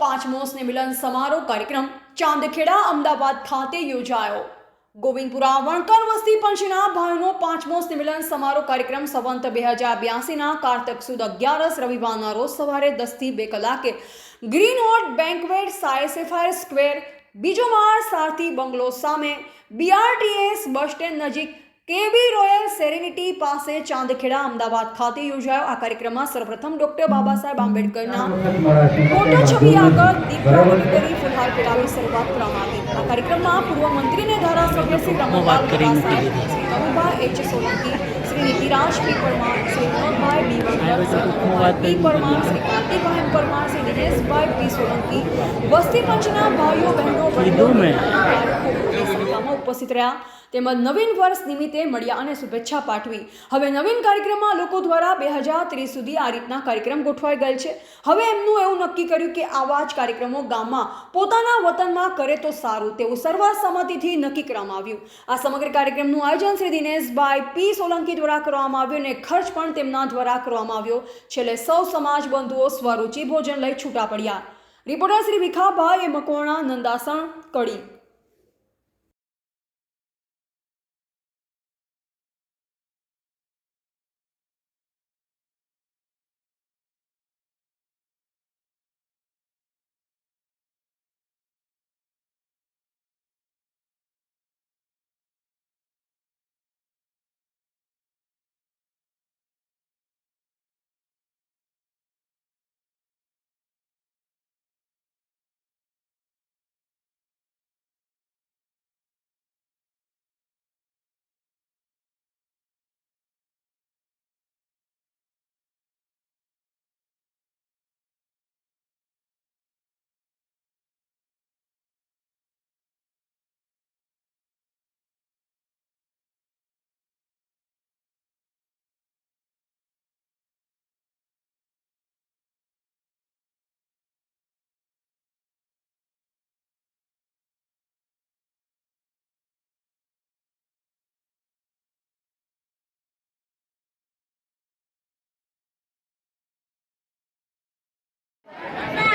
પાંચમો સ્નેહમિલન સમારોહ કાર્યક્રમ ચાંદખેડા અમદાવાદ ખાતે યોજાયો. ગોવિંદપુરા વણકર વસ્તી પંચના ભાઈઓનો પાંચમો સ્નેહમિલન સમારોહ કાર્યક્રમ સંવંત બે હજાર બ્યાસીના કારતક સુદ અગિયારસ રવિવારના રોજ સવારે દસથી બે કલાકે ગ્રીન હોટ બેન્કવેટ સાયસેફાયર સ્ક્વેર, બીજો માળ, સારથી બંગલો સામે, બીઆરટીએસ બસ સ્ટેન્ડ નજીક કેબી રોયલ સેરેનિટી પાસે ચાંદખેડા અમદાવાદ ખાતે યોજાયો આ કાર્યક્રમમાં સર્વપ્રથમ ડોક્ટર બાબા સાહેબ આંબેડકરના ફોટો છબી આગળ દીપ કરી ફુલહાર પેટાવી શરૂઆત કરવામાં આવી. આ કાર્યક્રમમાં પૂર્વ મંત્રી અને ધારાસભ્ય Shri Ramanlal Shri Kanubhai H Solanki Shri Nitiraj P Parmar Shri Vinodbhai Vankar Shri P Parmar Shri Kartikbhai Parmar Shri Dineshbhai P Solanki વસ્તી પંચના ભાઈઓ બહેનો વડીલો ઉપસ્થિત રહ્યા. તેમજ નવીન વર્ષ નિમિત્તે મળ્યા અને શુભેચ્છા પાઠવી. હવે નવીન કાર્યક્રમમાં લોકો દ્વારા બે હજાર ત્રીસ સુધી આ રીતના કાર્યક્રમ ગોઠવાઈ ગયેલ છે. હવે એમનું એવું નક્કી કર્યું કે આવા જ કાર્યક્રમો ગામમાં પોતાના વતનમાં કરે તો સારું તેવું સર્વસંમતિથી નક્કી કરવામાં આવ્યું. આ સમગ્ર કાર્યક્રમનું આયોજન શ્રી દિનેશભાઈ પી સોલંકી દ્વારા કરવામાં આવ્યું અને ખર્ચ પણ તેમના દ્વારા કરવામાં આવ્યો. છેલ્લે સૌ સમાજ બંધુઓ સ્વરૂચિ ભોજન લઈ છૂટા પડ્યા. રિપોર્ટર શ્રી વિખાભાઈ મકોણા નંદાસણ, કડી.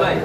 ভাই।